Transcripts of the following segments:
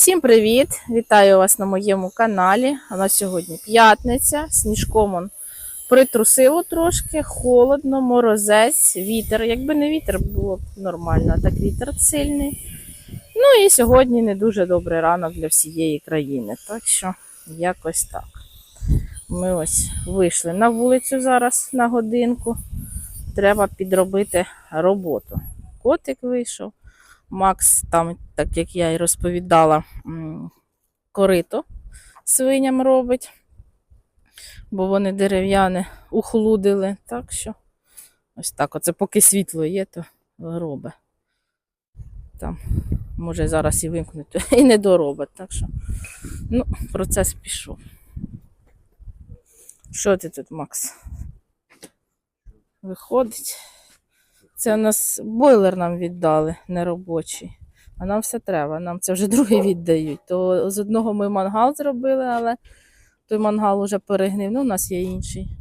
Всім привіт! Вітаю вас на моєму каналі. У нас сьогодні п'ятниця. Сніжком он притрусило трошки, холодно, морозець, вітер. Якби не вітер, було б нормально, так вітер сильний. Ну і сьогодні не дуже добрий ранок для всієї країни. Так що якось так. Ми ось вийшли на вулицю зараз на годинку. Треба підробити роботу. Котик вийшов. Макс, там, так як я і розповідала, корито свиням робить, бо вони дерев'яне ухлудили. Так що ось так. Оце поки світло є, то робить. Там, може, зараз і вимкнути, і не доробить. Так що, ну, процес пішов. Що ти тут, Макс? Виходить. Це у нас бойлер нам віддали неробочий. А нам все треба. Нам це вже другий віддають. То з одного ми мангал зробили, але той мангал уже перегнив. Ну, у нас є інший.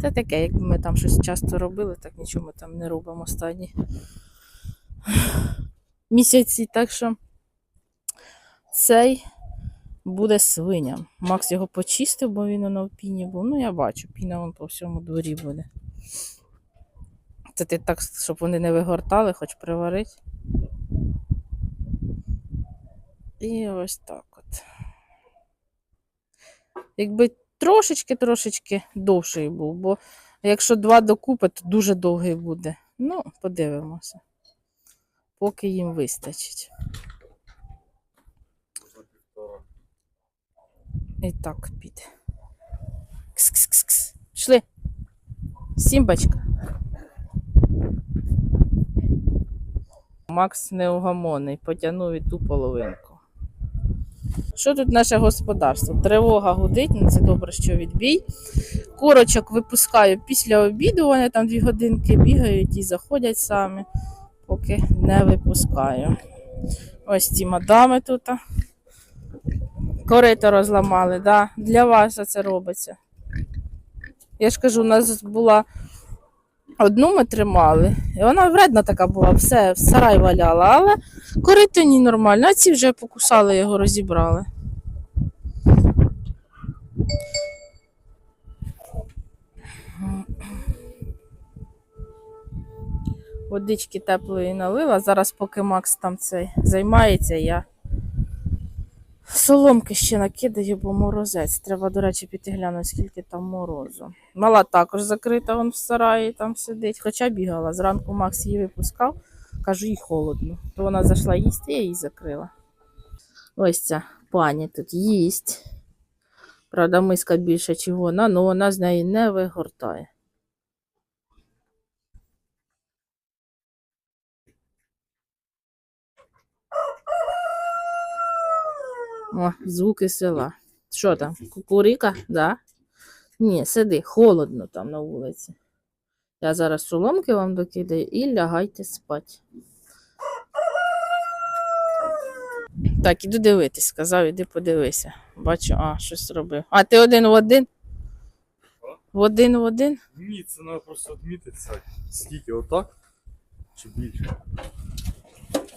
Це таке, якби ми там щось часто робили, так нічого ми там не робимо останні місяці. Так що цей буде свиням. Макс його почистив, бо він на піні був. Ну, я бачу, піна вон по всьому дворі буде. Це ти так, щоб вони не вигортали, хоч приварити. І ось так от. Якби трошечки-трошечки довший був, бо якщо два докупи, то дуже довгий буде. Ну, подивимося. Поки їм вистачить. І так піде. Кс-кс-кс. Пішли. Сімбачка. Макс неугомонний, потягнув і ту половинку. Що тут наше господарство? Тривога гудить, це добре, що відбій. Курочок випускаю після обіду, вони там дві годинки бігають і заходять самі, поки не випускаю. Ось ці мадами тут. Корито розламали, да? для вас це робиться. Я ж кажу, у нас була Одну ми тримали, і вона вредна така була, все, в сарай валяла, але корито ні нормально, а ці вже покусали його, розібрали. Водички теплої налила. Зараз, поки Макс там цей займається, я соломки ще накидаю, бо морозець. Треба, до речі, піти глянути, скільки там морозу. Мала також закрита, вон в сараї там сидить, хоча бігала. Зранку Макс її випускав, кажу, їй холодно. То вона зайшла їсти, я її закрила. Ось ця пані тут їсть. Правда, миска більше, ніж вона, але вона з неї не вигортає. О, звуки села. Що там? Кукурика? Да? Ні, сиди, холодно там на вулиці. Я зараз соломки вам докидаю і лягайте спать. Так, іду дивитись, сказав, іди подивися. Бачу, а, щось робив. А ти один в один? В один в один? Ні, це треба просто відмітитися. Скільки отак? Чи більше?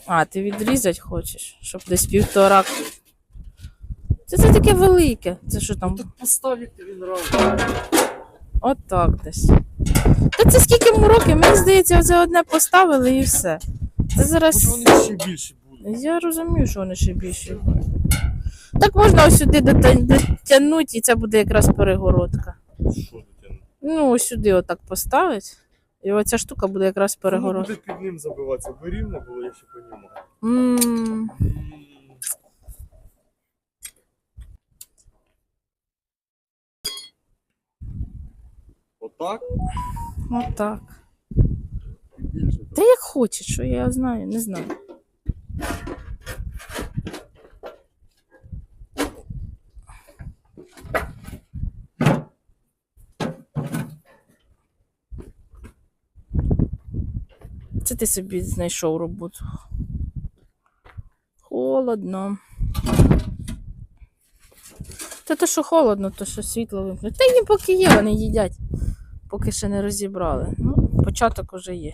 А, ти відрізати хочеш, щоб десь півтора. Це, це таке велике. Це що там? Ну так постав, як тобі нравиться. Отак десь. Та це скільки йому років? Мені здається, це одне поставили і все. Це зараз. Може вони ще більші будуть. Я розумію, що вони ще більші будуть. Так можна ось сюди дотягнути, і це буде якраз перегородка. Що дотягнути? Ну, ось сюди отак поставити. І оця штука буде якраз перегородка. буде під ним забиватися. Бо рівно було, я ще понімаю. М, Отак Отак. більше. Та як хочеш, що я знаю, не знаю. Це ти собі знайшов роботу. Холодно. Та то, що холодно, то що світло вимкнуть. Та їм поки є, вони їдять, поки ще не розібрали. Ну, початок уже є.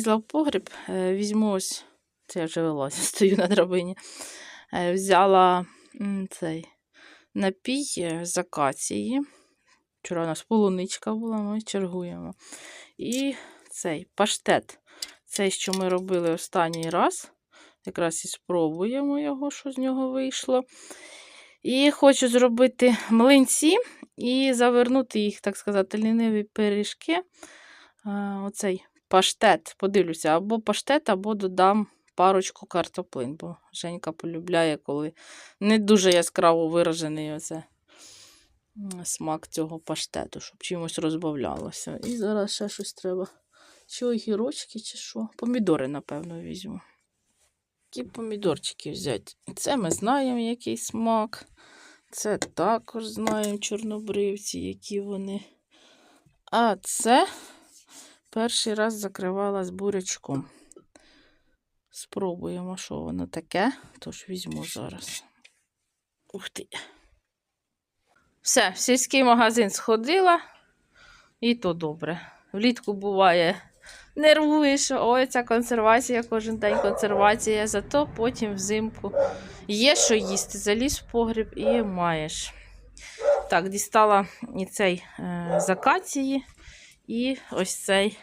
Залізла в погріб, е, візьму це я вже вилазю, стою на драбині. Е, Взяла цей напій е, з акації. Вчора у нас полуничка була, ми чергуємо. І цей паштет. Цей, що ми робили останній раз. Якраз і спробуємо його, що з нього вийшло. І хочу зробити млинці і завернути їх, так сказати, ліниві пиріжки. Оцей паштет. Подивлюся, або паштет, або додам парочку картоплин, бо Женька полюбляє, коли не дуже яскраво виражений оце смак цього паштету, щоб чимось розбавлялося. І зараз ще щось треба. Чи огірочки, чи що. Помідори, напевно, візьму. Які помідорчики взяти? Це ми знаємо, який смак. Це також знаємо чорнобривці, які вони. А це перший раз закривала з бурячком. Спробуємо, що воно таке. Тож візьму зараз. Ух ти. Все, в сільський магазин сходила, і то добре. Влітку буває, нервуєш, ой, ця консервація, кожен день консервація, зато потім взимку є що їсти. Заліз в погріб і маєш. Так, дістала і цей е, з і ось цей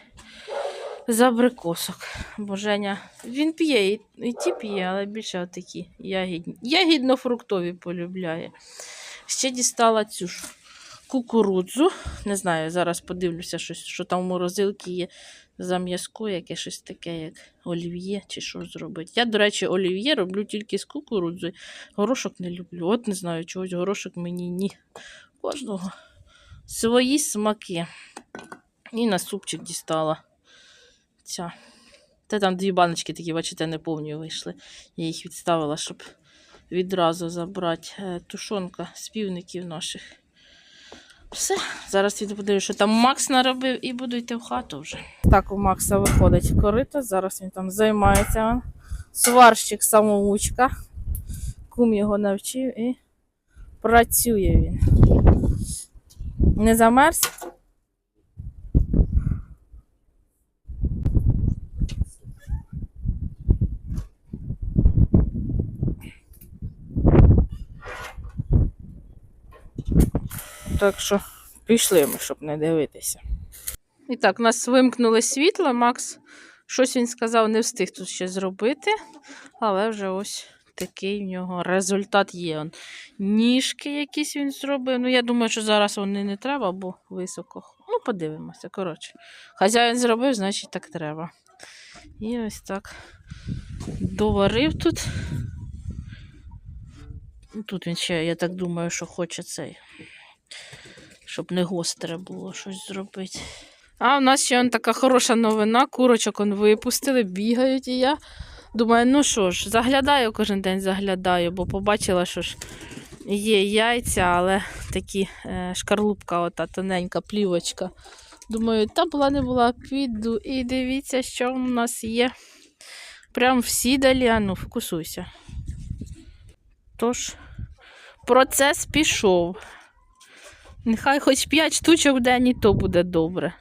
з абрикосок. Бо Женя, він п'є, і, і ті п'є, але більше отакі ягідні. Ягідно-фруктові полюбляє. Ще дістала цю ж кукурудзу. Не знаю, зараз подивлюся, щось, що там в морозилці є за м'язко, яке щось таке, як олів'є, чи що зробити. Я, до речі, олів'є роблю тільки з кукурудзою. Горошок не люблю. От не знаю, чогось горошок мені ні. Кожного свої смаки. І на супчик дістала. Ця. Та там дві баночки такі, бачите, неповні вийшли. Я їх відставила, щоб відразу забрати е, тушонка з півників наших. Все, зараз піду подивлюся, що там Макс наробив, і буду йти в хату вже. Так, у Макса виходить корито, зараз він там займається. Сварщик самоучка. Кум його навчив і працює він. Не замерз? Так що пішли ми, щоб не дивитися. І так, у нас вимкнули світло. Макс, щось він сказав, не встиг тут ще зробити. Але вже ось такий в нього результат є. Он, ніжки якісь він зробив. Ну, я думаю, що зараз вони не треба, бо високо. Ну, подивимося. Коротше, хазяїн зробив, значить так треба. І ось так доварив тут. Тут він ще, я так думаю, що хоче цей щоб не гостре було щось зробити. А у нас ще он така хороша новина. Курочок он випустили, бігають, і я думаю, ну що ж, заглядаю кожен день заглядаю, бо побачила, що ж є яйця, але такі е, шкарлупка, ота тоненька плівочка. Думаю, та була не була, піду. І дивіться, що у нас є. Прям всі далі, а ну, фокусуйся. Тож, процес пішов. Нехай хоч 5 штучок в день і то буде добре.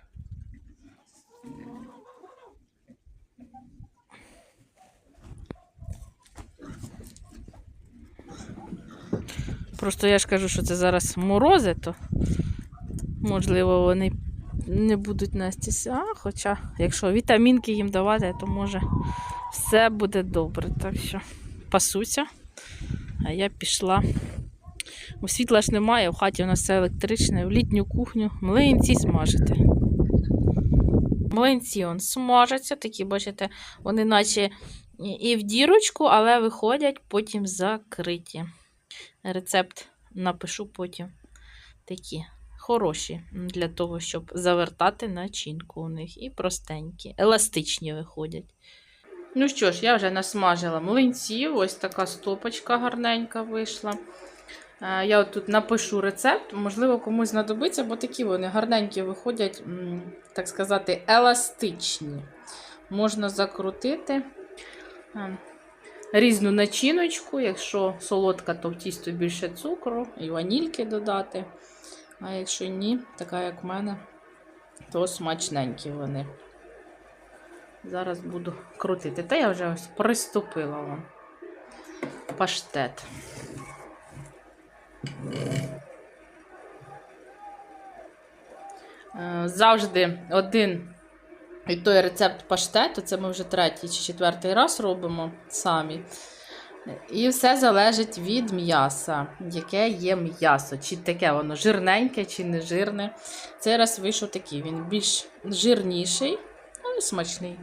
Просто я ж кажу, що це зараз морози, то можливо вони не будуть нестися. А, хоча, якщо вітамінки їм давати, то може все буде добре. Так що пасуся. А я пішла. Бо світла ж немає, в хаті у нас все електричне, в літню кухню. Млинці смажити. Млинці он смажаться, такі, бачите, вони наче і в дірочку, але виходять потім закриті. Рецепт напишу потім такі хороші для того, щоб завертати начинку у них. І простенькі, еластичні виходять. Ну що ж, я вже насмажила млинців. Ось така стопочка гарненька вийшла. Е, Я от тут напишу рецепт, можливо, комусь знадобиться, бо такі вони гарненькі виходять, так сказати, еластичні. Можна закрутити е, різну начиночку, якщо солодка, то в тісто більше цукру і ванільки додати. А якщо ні, така як в мене, то смачненькі вони. Зараз буду крутити. Та я вже ось приступила вам. Паштет. Е, Завжди один і той рецепт паштету, це ми вже третій чи четвертий раз робимо самі. І все залежить від м'яса, яке є м'ясо. Чи таке воно жирненьке, чи не жирне. Цей раз вийшов такий. Він більш жирніший, але смачний.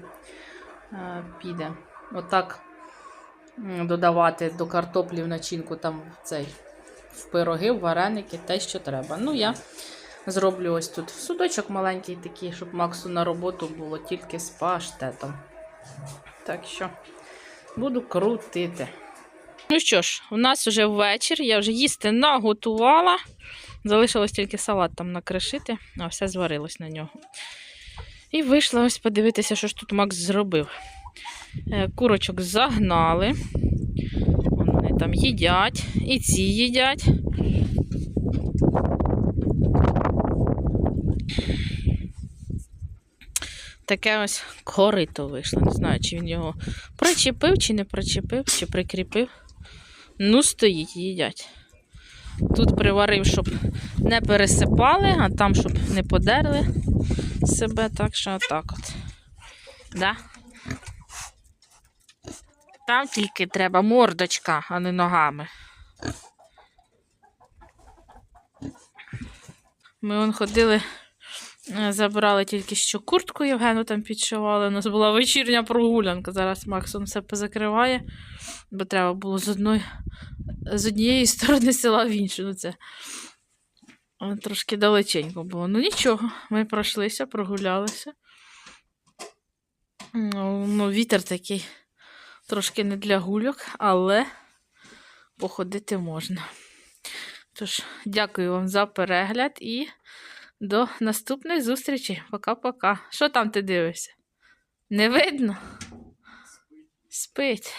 Е, Піде. Отак додавати до картоплі в начинку там цей в пироги, в вареники, те, що треба. Ну, я зроблю ось тут судочок маленький такий, щоб Максу на роботу було тільки з паштетом. Так що буду крутити. Ну що ж, у нас вже вечір, я вже їсти наготувала. Залишилось тільки салат там накришити, а все зварилось на нього. І вийшла ось подивитися, що ж тут Макс зробив. Е, Курочок загнали. Там їдять, і ці їдять. Таке ось корито вийшло. Не знаю, чи він його причепив, чи не причепив, чи прикріпив. Ну, стоїть, їдять. Тут приварив, щоб не пересипали, а там, щоб не подерли себе, так що отак от. Да? Там тільки треба мордочка, а не ногами. Ми вон ходили, е, забрали тільки що куртку Євгену там підшивали. У нас була вечірня прогулянка. Зараз Максон все позакриває, бо треба було з одної, з однієї сторони села в іншу. Ну, це е, трошки далеченько було. Ну нічого, ми пройшлися, прогулялися. Ну, вітер такий трошки не для гульок, але походити можна. Тож, дякую вам за перегляд і до наступної зустрічі. Пока-пока. Що там ти дивишся? Не видно? Спить.